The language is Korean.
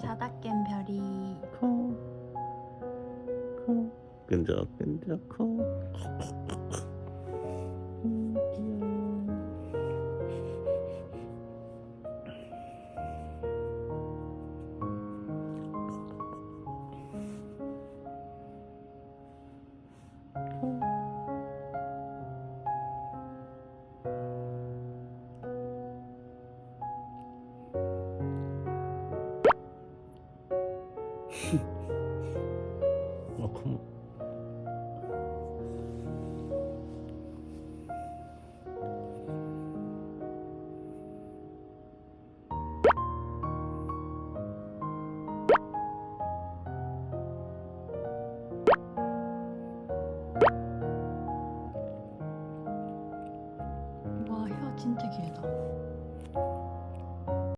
자다 깬 별이 코, 코, 끈적, 끈적, 코. 어, 고마워. 와혀 진짜 길다